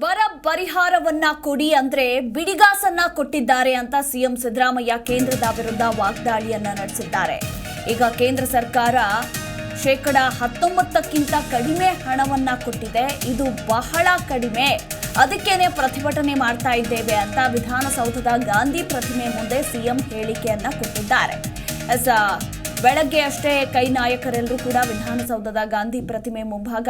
ಬರ ಪರಿಹಾರವನ್ನ ಕೊಡಿ ಅಂದ್ರೆ ಬಿಡಿಗಾಸನ್ನ ಕೊಟ್ಟಿದ್ದಾರೆ ಅಂತ ಸಿಎಂ ಸಿದ್ದರಾಮಯ್ಯ ಕೇಂದ್ರದ ವಿರುದ್ಧ ವಾಗ್ದಾಳಿಯನ್ನ ನಡೆಸಿದ್ದಾರೆ. ಈಗ ಕೇಂದ್ರ ಸರ್ಕಾರ ಶೇಕಡ ಹತ್ತೊಂಬತ್ತಕ್ಕಿಂತ ಕಡಿಮೆ ಹಣವನ್ನ ಕೊಟ್ಟಿದೆ. ಇದು ಬಹಳ ಕಡಿಮೆ. ಅದಕ್ಕೇನೆ ಪ್ರತಿಭಟನೆ ಮಾಡ್ತಾ ಇದ್ದೇವೆ ಅಂತ ವಿಧಾನಸೌಧದ ಗಾಂಧಿ ಪ್ರತಿಮೆ ಮುಂದೆ ಸಿಎಂ ಹೇಳಿಕೆಯನ್ನ ಕೊಟ್ಟಿದ್ದಾರೆ. ಎಸ್ ಬೆಳಗ್ಗೆ ಅಷ್ಟೇ ಕೈ ನಾಯಕರೆಲ್ಲರೂ ಕೂಡ ವಿಧಾನಸೌಧದ ಗಾಂಧಿ ಪ್ರತಿಮೆ ಮುಂಭಾಗ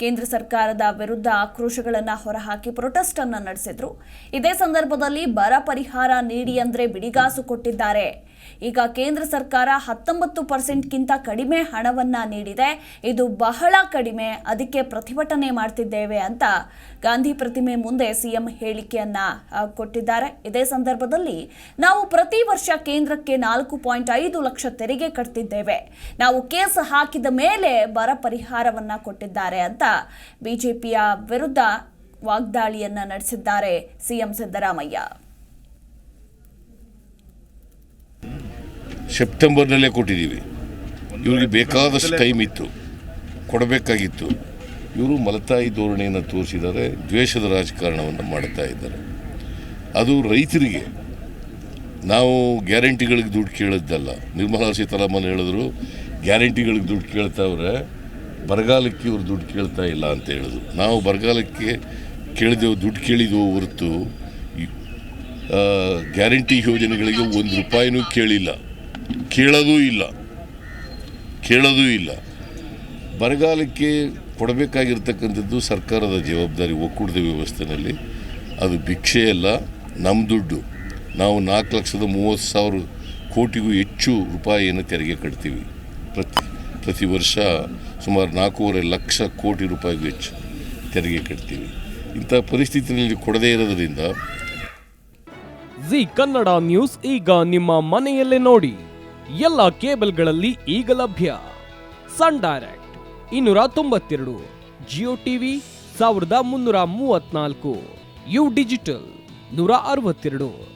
ಕೇಂದ್ರ ಸರ್ಕಾರದ ವಿರುದ್ಧ ಆಕ್ರೋಶಗಳನ್ನು ಹೊರಹಾಕಿ ಪ್ರೊಟೆಸ್ಟ್ ಅನ್ನು ನಡೆಸಿದ್ರು. ಇದೇ ಸಂದರ್ಭದಲ್ಲಿ ಬರ ಪರಿಹಾರ ನೀಡಿ ಅಂದ್ರೆ ಬಿಡಿಗಾಸು ಕೊಟ್ಟಿದ್ದಾರೆ. ಈಗ ಕೇಂದ್ರ ಸರ್ಕಾರ ಹತ್ತೊಂಬತ್ತು ಪರ್ಸೆಂಟ್ಗಿಂತ ಕಡಿಮೆ ಹಣವನ್ನ ನೀಡಿದೆ. ಇದು ಬಹಳ ಕಡಿಮೆ, ಅದಕ್ಕೆ ಪ್ರತಿಭಟನೆ ಮಾಡ್ತಿದ್ದೇವೆ ಅಂತ ಗಾಂಧಿ ಪ್ರತಿಮೆ ಮುಂದೆ ಸಿಎಂ ಹೇಳಿಕೆಯನ್ನ ಕೊಟ್ಟಿದ್ದಾರೆ. ಇದೇ ಸಂದರ್ಭದಲ್ಲಿ ನಾವು ಪ್ರತಿ ವರ್ಷ ಕೇಂದ್ರಕ್ಕೆ ನಾಲ್ಕು ಪಾಯಿಂಟ್ ಐದು ಲಕ್ಷ ತೆರಿಗೆ ಕಟ್ತಿದ್ದೇವೆ ನಾವು ಕೇಸ್ ಹಾಕಿದ ಮೇಲೆ ಬರ ಪರಿಹಾರವನ್ನ ಕೊಟ್ಟಿದ್ದಾರೆ ಅಂತ ಬಿಜೆಪಿಯ ವಿರುದ್ಧ ವಾಗ್ದಾಳಿಯನ್ನ ನಡೆಸಿದ್ದಾರೆ ಸಿಎಂ ಸಿದ್ದರಾಮಯ್ಯ. ಸೆಪ್ಟೆಂಬರ್ನಲ್ಲೇ ಕೊಟ್ಟಿದ್ದೀವಿ. ಇವರಿಗೆ ಬೇಕಾದಷ್ಟು ಟೈಮ್ ಇತ್ತು. ಕೊಡಬೇಕಾಗಿತ್ತು. ಇವರು ಮಲತಾಯಿ ಧೋರಣೆಯನ್ನು ತೋರಿಸಿದ್ದಾರೆ, ದ್ವೇಷದ ರಾಜಕಾರಣವನ್ನು ಮಾಡ್ತಾ ಇದ್ದಾರೆ. ಅದು ರೈತರಿಗೆ ನಾವು ಗ್ಯಾರಂಟಿಗಳಿಗೆ ದುಡ್ಡು ಕೇಳಿದ್ದಲ್ಲ. ನಿರ್ಮಲಾ ಸೀತಾರಾಮನ್ ಹೇಳಿದ್ರು, ಗ್ಯಾರಂಟಿಗಳಿಗೆ ದುಡ್ಡು ಕೇಳ್ತಾವ್ರೆ, ಬರಗಾಲಕ್ಕೆ ಇವರು ದುಡ್ಡು ಕೇಳ್ತಾ ಇಲ್ಲ ಅಂತ ಹೇಳಿದ್ರು. ನಾವು ಬರಗಾಲಕ್ಕೆ ಕೇಳಿದೆವು, ದುಡ್ಡು ಕೇಳಿದೆವು ಹೊರತು ಗ್ಯಾರಂಟಿ ಯೋಜನೆಗಳಿಗೆ ಒಂದು ರೂಪಾಯಿನೂ ಕೇಳಿಲ್ಲ. ಕೇಳೋದೂ ಇಲ್ಲ. ಕೇಳೋದೂ ಇಲ್ಲ. ಬರಗಾಲಕ್ಕೆ ಕೊಡಬೇಕಾಗಿರ್ತಕ್ಕಂಥದ್ದು ಸರ್ಕಾರದ ಜವಾಬ್ದಾರಿ ಒಕ್ಕೂಟದ ವ್ಯವಸ್ಥೆಯಲ್ಲಿ ಅದು ಭಿಕ್ಷೆ ಅಲ್ಲ ನಮ್ಮ ದುಡ್ಡು. ನಾವು ನಾಲ್ಕು ಲಕ್ಷದ ಮೂವತ್ತು ಸಾವಿರ ಕೋಟಿಗೂ ಹೆಚ್ಚು ರೂಪಾಯಿಯನ್ನು ತೆರಿಗೆ ಕಟ್ತೀವಿ. ಪ್ರತಿ ಪ್ರತಿ ವರ್ಷ ಸುಮಾರು ನಾಲ್ಕೂವರೆ ಲಕ್ಷ ಕೋಟಿ ರೂಪಾಯಿಗೂ ಹೆಚ್ಚು ತೆರಿಗೆ ಕಟ್ತೀವಿ. ಇಂಥ ಪರಿಸ್ಥಿತಿಯಲ್ಲಿ ಕೊಡದೇ ಇರೋದರಿಂದ ಜಿ ಕನ್ನಡ ನ್ಯೂಸ್ ಈಗ ನಿಮ್ಮ ಮನೆಯಲ್ಲೇ ನೋಡಿ. ಎಲ್ಲ ಕೇಬಲ್ಗಳಲ್ಲಿ ಈಗ ಲಭ್ಯ. ಸನ್ ಡೈರೆಕ್ಟ್ ಇನ್ನೂರ ತೊಂಬತ್ತೆರಡು, ಜಿಯೋ ಟಿವಿ ಸಾವಿರದ ಮುನ್ನೂರ ಮೂವತ್ನಾಲ್ಕು ಯು ಡಿಜಿಟಲ್ ನೂರ ಅರವತ್ತೆರಡು.